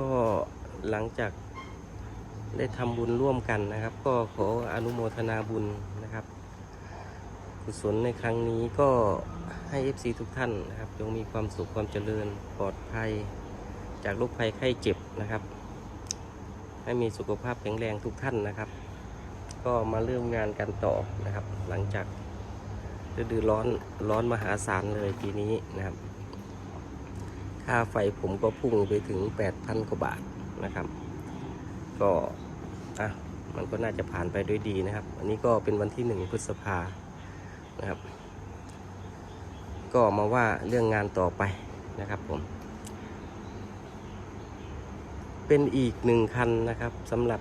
ก็หลังจากได้ทำบุญร่วมกันนะครับ ก็ขออนุโมทนาบุญนะครับกุศลในครั้งนี้ก็ให้ FC ทุกท่านนะครับจงมีความสุขความเจริญปลอดภัย จากโรคภัยไข้เจ็บนะครับ ให้มีสุขภาพแข็งแรงทุกท่านนะครับ ก็มาเริ่มงานกันต่อนะครับ หลังจากฤดูร้อนร้อนมหาศาลเลยปีนี้นะครับ ค่าไฟผมก็พุ่งไปถึง 8,000 กว่าบาทนะครับ ก็อะมันก็น่าจะผ่านไปด้วยดีนะครับ อันนี้ก็เป็นวันที่หนึ่งพฤษภานะครับ ก็มาว่าเรื่องงานต่อไปนะครับผม เป็นอีกหนึ่งคันนะครับสำหรับ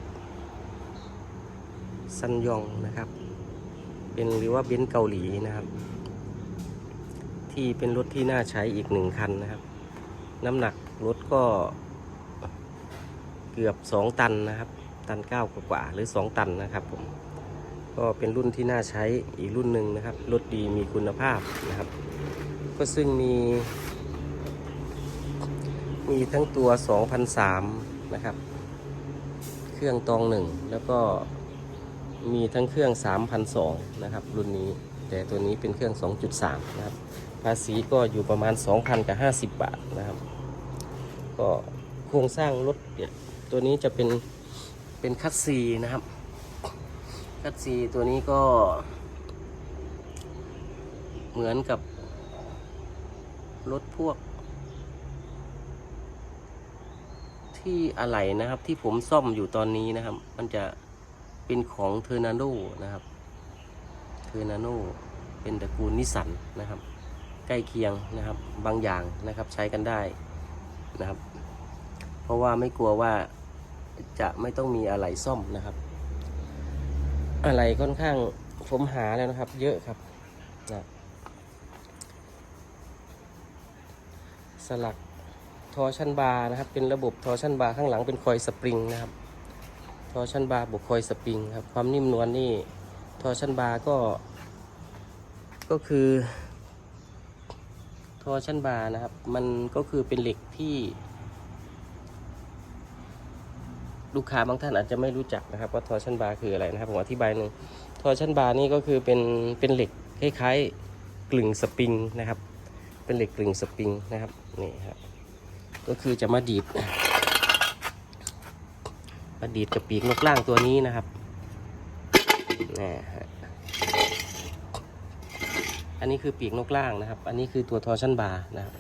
ซันยองนะครับ เป็นหรือว่าเบนซ์เกาหลีนะครับ ที่เป็นรถที่น่าใช้อีกหนึ่งคันนะครับ น้ำหนักรถก็เกือบ 2 ตันนะครับ ตัน 9 กว่าหรือ 2 ตันนะครับผม ก็เป็นรุ่นที่น่าใช้อีกรุ่นหนึ่งนะครับ รถดีมีคุณภาพนะครับ ก็ซึ่งมี มีทั้งตัว 2003 นะครับ เครื่องตองหนึ่งแล้วก็มีทั้งเครื่อง 3,002นะครับ รุ่นนี้ แต่ตัวนี้เป็นเครื่อง 2.3 นะครับ ภาษีก็อยู่ประมาณ 2,000 กับ 50 บาทนะครับ ก็โครงสร้างรถเนี่ยตัวนี้จะเป็นเป็นคัสซีนะครับ คัสซีตัวนี้ก็ เหมือนกับรถพวก ที่อะไหล่นะครับที่ผมซ่อมอยู่ตอนนี้นะครับ มันจะเป็นของเทอร์นาโดนะครับเทอร์นาโนเป็นตระกูลนิสสันนะครับ ใกล้เคียงนะครับบางอย่างนะครับใช้กันได้นะครับ ราะว่าไม่กลัวว่าจะไม่ต้องมีอะไรซ่อมนะครับ อะไรค่อนข้างผมหาแล้วนะครับ เยอะครับนะสลักทอชันบาร์นะครับ เป็นระบบทอชันบาร์ข้างหลังเป็นคอยสปริงนะครับ ทอชันบาร์บวกคอยสปริงครับ ความนิ่มนวลนี่ทอชันบาร์ก็ ก็คือทอชันบาร์นะครับ มันก็คือเป็นเหล็กที่ ลูกค้าบางท่านอาจจะไม่รู้จักนะครับว่าทอชันบาร์คืออะไรนะครับ ผมอธิบายหนึ่งทอชันบาร์นี่ก็คือเป็นเป็นเหล็กคล้ายๆกลึงสปริงนะครับ เป็นเหล็กกลึงสปริงนะครับนี่ครับก็คือจะมาดีดมาดีดกับปีกนกล่างตัวนี้นะครับนี่ฮะอันนี้คือปีกนกล่างนะครับ อันนี้คือตัวทอร์ชันบาร์นะครับ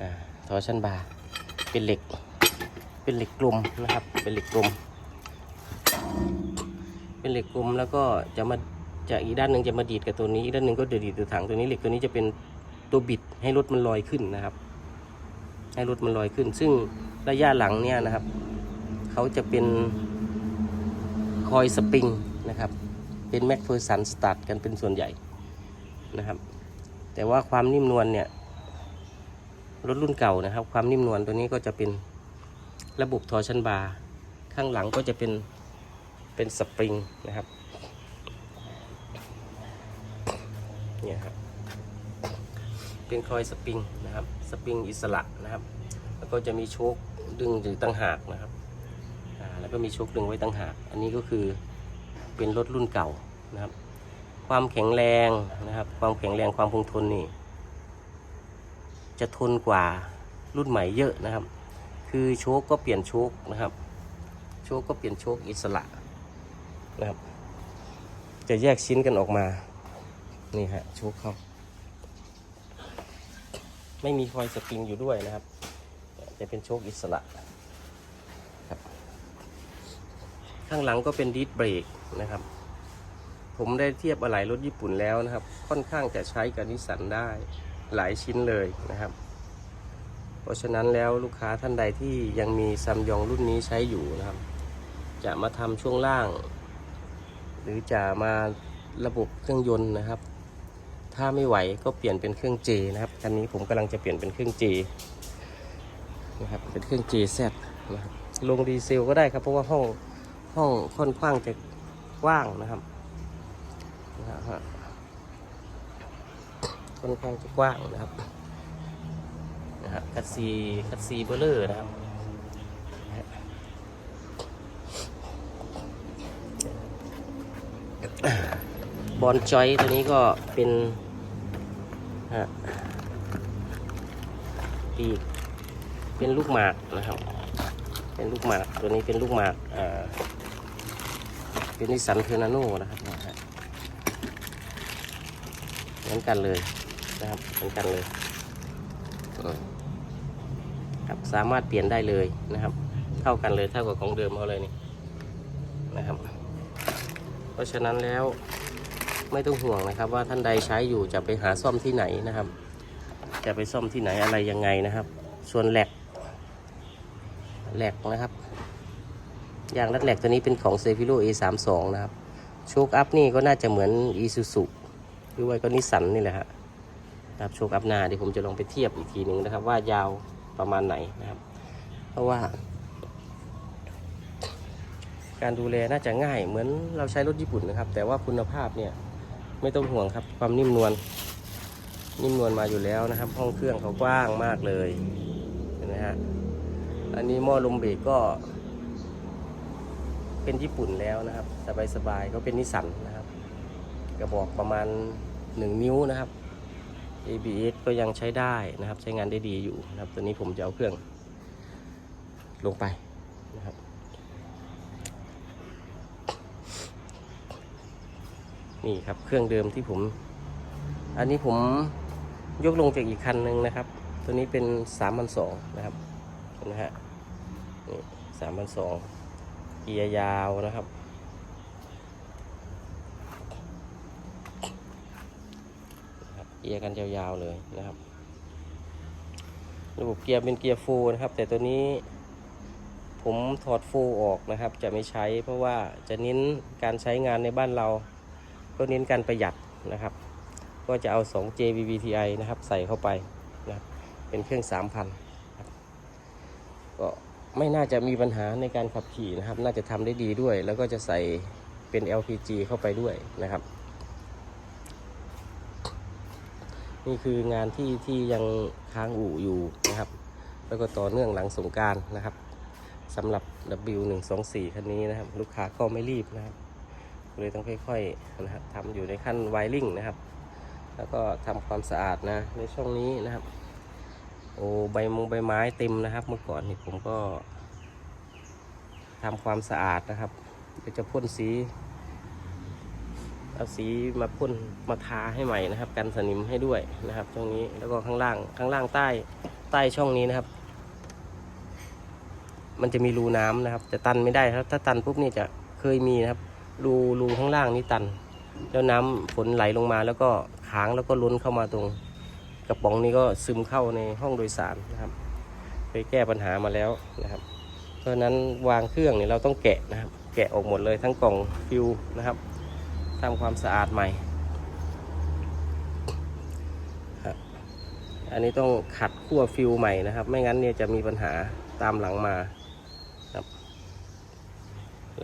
อ่าทอร์ชันบาร์เป็นเหล็ก เป็นเหล็กกลมนะครับ เป็นเหล็กกลม เป็นเหล็กกลมแล้วก็จะมาจากอีกด้านหนึ่งจะมาดีดกับตัวนี้อีกด้านหนึ่งก็เดือดดีดตัวถังตัวนี้เหล็กตัวนี้จะเป็นตัวบิดให้รถมันลอยขึ้นนะครับ ให้รถมันลอยขึ้น ซึ่งระยะหลังเนี่ยนะครับเขาจะเป็นคอยสปริงนะครับ เป็นแม็กเฟอร์สันสตาร์ทกันเป็นส่วนใหญ่นะครับ แต่ว่าความนิ่มนวลเนี่ยรถรุ่นเก่านะครับ ความนิ่มนวลตัวนี้ก็จะเป็น ระบบทอร์ชันบาร์ข้างหลังก็จะเป็นเป็นสปริงนะครับเนี่ยครับเป็นคอยสปริงนะครับสปริงอิสระนะครับ แล้วก็จะมีโชคดึงอยู่ตั้งหากนะครับแล้วก็มีโชคดึงไว้ตั้งหาก อันนี้ก็คือเป็นรถรุ่นเก่านะครับ ความแข็งแรงนะครับ ความแข็งแรงความคงทนนี่จะทนกว่ารุ่นใหม่เยอะนะครับ คือโชคก็เปลี่ยนโชคนะครับ โชคก็เปลี่ยนโชคอิสระนะครับ จะแยกชิ้นกันออกมา นี่ฮะโชคเขาไม่มีคอยสปริงอยู่ด้วยนะครับ จะเป็นโชคอิสระครับ ข้างหลังก็เป็นดิสเบรกนะครับ ผมได้เทียบอะไหล่รถญี่ปุ่นแล้วนะครับ ค่อนข้างจะใช้กับนิสสันได้หลายชิ้นเลยนะครับ ราะฉะนั้นแล้วลูกค้าท่านใดที่ยังมีซัมยองรุ่นนี้ใช้อยู่นะครับ จะมาทำช่วงล่าง หรือจะมาระบบเครื่องยนต์นะครับ ถ้าไม่ไหวก็เปลี่ยนเป็นเครื่อง J นะครับคันนี้ผมกำลังจะเปลี่ยนเป็นเครื่อง J นะครับเป็นเครื่อง JZ นะครับลงดีเซลก็ได้ครับ เพราะว่าห้องห้องค่อนข้างจะกว้างนะครับนะฮะค่อนข้างจะกว้างนะครับ ครับคัสซีคัสซีเบลเลอร์นะครับบอลจอยตัวนี้ก็เป็นปีกเป็นลูกหมากนะครับ เป็นลูกหมากตัวนี้เป็นลูกหมากเป็นนิสันเทอร์นาโนนะครับเหมือนกันเลยนะครับเหมือนกันเลย ครับ สามารถเปลี่ยนได้เลยนะครับ เท่ากันเลยเท่ากับของเดิมเขาเลยนี่นะครับ เพราะฉะนั้นแล้วไม่ต้องห่วงนะครับ ว่าท่านใดใช้อยู่จะไปหาซ่อมที่ไหนนะครับ จะไปซ่อมที่ไหนอะไรยังไงนะครับ ส่วนแหลกแหลกนะครับยางรัดแหลกตัวนี้เป็นของเซฟิโ A32 นะครับโชคอัพนี่ก็น่าจะเหมือนอีซูซุหรือว่าก็นิสสันนี่แหละฮะนะครับโชคอัพหน้าเดี๋ยวผมจะลองไปเทียบอีกทีหนึ่งนะครับ ว่ายาว ประมาณไหนนะครับ เพราะว่า การดูแลน่าจะง่าย เหมือนเราใช้รถญี่ปุ่นนะครับ แต่ว่าคุณภาพเนี่ยไม่ต้องห่วงครับ ความนิ่มนวลนิ่มนวลมาอยู่แล้วนะครับ ห้องเครื่องเขากว้างมากเลยเห็นไหมฮะอันนี้หม้อลมเบรกก็ เป็นญี่ปุ่นแล้วนะครับ สบายๆก็เป็นนิสสันนะครับ กระบอกประมาณ1นิ้วนะครับ ABS ก็ยังใช้ได้นะครับ ใช้งานได้ดีอยู่นะครับ ตัวนี้ผมจะเอาเครื่องลงไปนะครับ นี่ครับเครื่องเดิมที่ผม อันนี้ผมยกลงจากอีกคันหนึ่งนะครับ ตัวนี้เป็นสามพันสองนะครับเห็นไหมฮะนี่สามพันสองเกียร์ยาวนะครับนะครับเกียร์กันยาวๆเลยนะครับ ระบบเกียร์เป็นเกียร์โฟร์นะครับ แต่ตัวนี้ผมถอดโฟร์ออกนะครับ จะไม่ใช้เพราะว่าจะเน้นการใช้งานในบ้านเรา ก็เน้นการประหยัดนะครับ ก็จะเอา 2 JVBTI นะครับ ใส่เข้าไปนะครับเป็นเครื่อง 3,000ก็ไม่น่าจะมีปัญหาในการขับขี่นะครับ น่าจะทำได้ดีด้วย แล้วก็จะใส่เป็น LPG เข้าไปด้วยนะครับ นี่คืองานที่ที่ยังค้างอู่อยู่นะครับ แล้วก็ต่อเนื่องหลังสงกรารนะครับสำหรับ W124 คันนี้นะครับ ลูกค้าก็ไม่รีบนะครับเลยต้องค่อยๆนะครับทำอยู่ในขั้นไวริ่งนะครับ แล้วก็ทำความสะอาดนะในช่องนี้นะครับโอ้ใบมงใบไม้เต็มนะครับ เมื่อก่อนนี่ผมก็ทำความสะอาดนะครับเดี๋ยวจะพ่นสี เอาสีมาพ่นมาทาให้ใหม่นะครับ กันสนิมให้ด้วยนะครับช่องนี้แล้วก็ข้างล่างข้างล่างใต้ใต้ช่องนี้นะครับ มันจะมีรูน้ำนะครับแต่ตันไม่ได้ครับ ถ้าตันปุ๊บนี่จะเคยมีนะครับ รูรูข้างล่างนี่ตัน แล้วน้ำฝนไหลลงมาแล้วก็ค้างแล้วก็ล้นเข้ามาตรงกระป๋องนี้ก็ซึมเข้าในห้องโดยสารนะครับไปแก้ปัญหามาแล้วนะครับ เพราะนั้นวางเครื่องเนี่ยเราต้องแกะนะครับ แกะออกหมดเลยทั้งกล่องฟิวนะครับ ทำความสะอาดใหม่ อันนี้ต้องขัดขั้วฟิวใหม่นะครับ ไม่งั้นเนี่ยจะมีปัญหาตามหลังมาครับ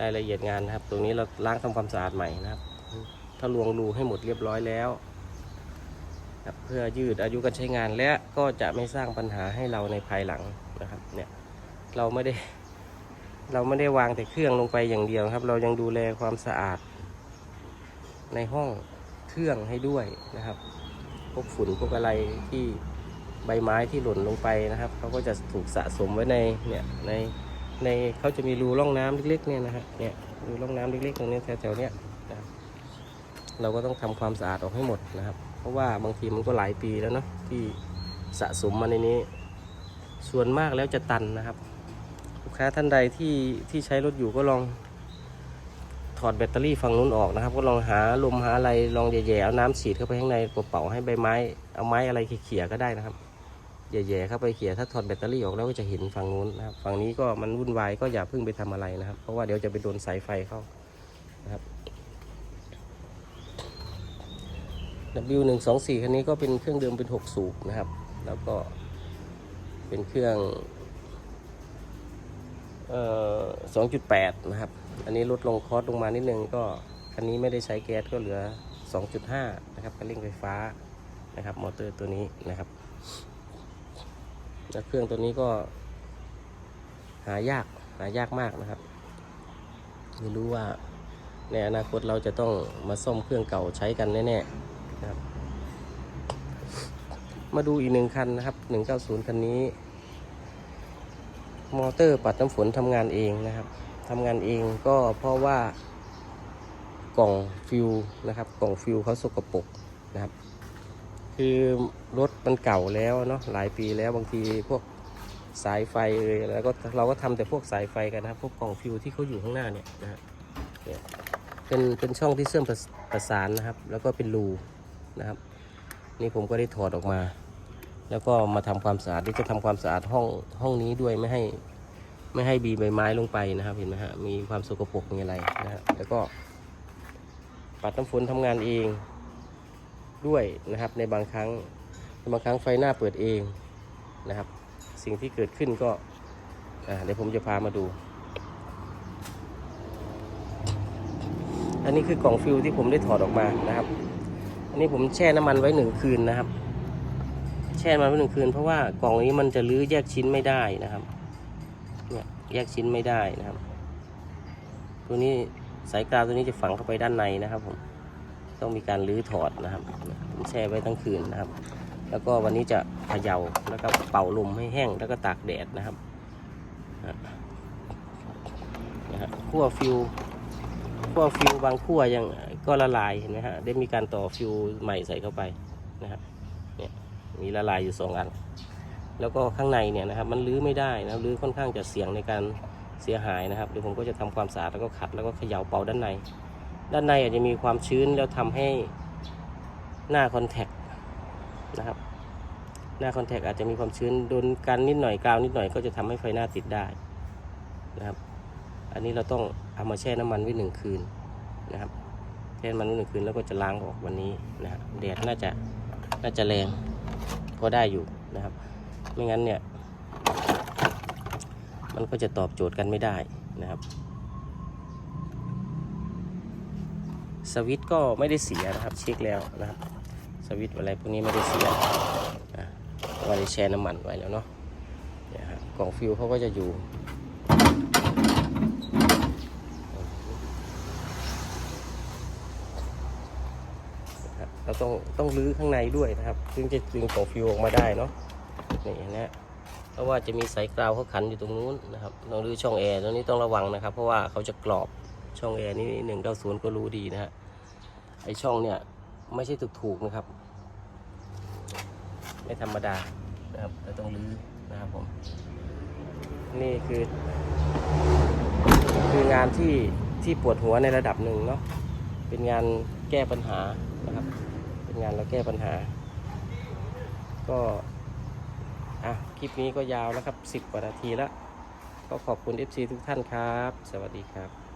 รายละเอียดงานนะครับ ตรงนี้เราล้างทำความสะอาดใหม่นะครับ ถ้าลวงรูให้หมดเรียบร้อยแล้วครับเพื่อยืดอายุการใช้งานและก็จะไม่สร้างปัญหาให้เราในภายหลังนะครับเนี่ยเราไม่ได้ เราไม่ได้วางแต่เครื่องลงไปอย่างเดียวครับ เรายังดูแลความสะอาด ในห้องเครื่องให้ด้วยนะครับ พวกฝุ่นพวกอะไรที่ใบไม้ที่หล่นลงไปนะครับเขาก็จะถูกสะสมไว้ในเนี่ยในในเขาจะมีรูร่องน้ำเล็กๆเนี่ยนะฮะเนี่ยรูร่องน้ำเล็กๆตรงนี้แถวๆเนี้ยนะเราก็ต้องทำความสะอาดออกให้หมดนะครับ เพราะว่าบางทีมันก็หลายปีแล้วเนาะที่สะสมมาในนี้ ส่วนมากแล้วจะตันนะครับลูกค้าท่านใดที่ที่ใช้รถอยู่ก็ลอง ถอดแบตเตอรี่ฝั่งนู้นออกนะครับ ก็ลองหาลมหาอะไรลองแย่ๆเอาน้ำฉีดเข้าไปข้างในเป่าๆให้ใบไม้เอาไม้อะไรเขี่ยๆก็ได้นะครับแย่ๆเข้าไปเขี่ยถ้าถอดแบตเตอรี่ออกแล้วก็จะเห็นฝั่งนู้นนะครับฝั่งนี้ก็มันวุ่นวายก็อย่าเพิ่งไปทำอะไรนะครับ เพราะว่าเดี๋ยวจะไปโดนสายไฟเข้านะครับ W124 คันนี้ก็เป็นเครื่องเดิมเป็น 6 สูบนะครับ แล้วก็เป็นเครื่อง เอ่อ 2.8 นะครับ อันนี้ลดลงคอสลงมานิดนึงก็คันนี้ไม่ได้ใช้แก๊สก็เหลือ 2.5 นะครับคันเร่งไฟฟ้านะครับมอเตอร์ตัวนี้นะครับแล้วเครื่องตัวนี้ก็ หายากหายากมากนะครับไม่รู้ว่าในอนาคตเราจะต้องมาซ่อมเครื่องเก่าใช้กันแน่ๆนะครับ มาดูอีกหนึ่งคันนะครับ 190 คันนี้ มอเตอร์ปัดน้ำฝนทำงานเองนะครับ ทำงานเองก็เพราะว่ากล่องฟิวนะครับ กล่องฟิวเขาสกปรกนะครับ คือรถมันเก่าแล้วเนาะหลายปีแล้วบางทีพวกสายไฟเอยแล้วก็เราก็ทำแต่พวกสายไฟกันนะครับพวกกล่องฟิวที่เขาอยู่ข้างหน้าเนี่ยนะฮะเนี่ยเป็นเป็นช่องที่เชื่อมประประสานนะครับ แล้วก็เป็นรูนะครับ นี่ผมก็ได้ถอดออกมา แล้วก็มาทำความสะอาดที่จะทำความสะอาดห้องห้องนี้ด้วยไม่ให้ ไม่ให้บีใบไม้ลงไปนะครับ เห็นไหมฮะ มีความสกปรกมีอะไรนะฮะ แล้วก็ปัดน้ำฝนทำงานเองด้วยนะครับ ในบางครั้ง บางครั้งไฟหน้าเปิดเองนะครับ สิ่งที่เกิดขึ้นก็เดี๋ยวผมจะพามาดู อันนี้คือกล่องฟิวที่ผมได้ถอดออกมานะครับ อันนี้ผมแช่น้ำมันไว้หนึ่งคืนนะครับ แช่มันไว้หนึ่งคืนเพราะว่ากล่องนี้มันจะรื้อแยกชิ้นไม่ได้นะครับ แยกชิ้นไม่ได้นะครับ ตัวนี้สายกาวตัวนี้จะฝังเข้าไปด้านในนะครับผมต้องมีการรื้อถอดนะครับผมแช่ไว้ทั้งคืนนะครับ แล้วก็วันนี้จะเขย่าแล้วก็เป่าลมให้แห้งแล้วก็ตากแดดนะครับนะฮะขั้วฟิวขั้วฟิวบางขั้วยังก็ละลายเห็นไหมฮะได้มีการต่อฟิวใหม่ใส่เข้าไปนะครับเนี่ยมีละลายอยู่สองอัน แล้วก็ข้างในเนี่ยนะครับมันรื้อไม่ได้นะรื้อค่อนข้างจะเสี่ยงในการเสียหายนะครับเดี๋ยวผมก็จะทำความสะอาดแล้วก็ขัดแล้วก็เขย่าเป่าด้านใน ด้านในอาจจะมีความชื้นแล้วทำให้หน้าคอนแทคนะครับหน้าคอนแทคอาจจะมีความชื้นโดนกันนิดหน่อยกาวนิดหน่อยก็จะทำให้ไฟหน้าติดได้นะครับ อันนี้เราต้องเอามาแช่น้ำมันไว้หนึ่งคืนนะครับแช่น้ำมันไว้หนึ่งคืนแล้วก็จะล้างออกวันนี้นะครับแดดน่าจะน่าจะแรงพอได้อยู่นะครับ ไม่งั้นเนี่ย มันก็จะตอบโจทย์กันไม่ได้นะครับสวิตก็ไม่ได้เสียนะครับ เช็คแล้วนะครับสวิตอะไรพวกนี้ไม่ได้เสียอะเราะว่าได้แช่น้ำมันไว้แล้วเนาะเนี่ยฮะกล่องฟิวเขาก็จะอยู่เราต้องต้องรื้อข้างในด้วยนะครับ ถึงจะดึงกล่องฟิวออกมาได้เนาะ นี่นะฮะเพราะว่าจะมีสายกราวเขาขันอยู่ตรงนู้นนะครับต้องรื้อช่องแอร์ตรงนี้ต้องระวังนะครับ เพราะว่าเขาจะกรอบช่องแอร์นี่หนึ่งเก้าศูนย์ก็รู้ดีนะฮะไอช่องเนี่ยไม่ใช่ถูกๆนะครับ ไม่ธรรมดานะครับเราต้องรื้อนะครับผมนี่คือคืองานที่ที่ปวดหัวในระดับหนึ่งเนาะเป็นงานแก้ปัญหานะครับ เป็นงานเราแก้ปัญหา ก็ คลิปนี้ก็ยาวแล้วครับ 10กว่านาทีแล้ว ก็ขอบคุณ FC ทุกท่านครับ สวัสดีครับ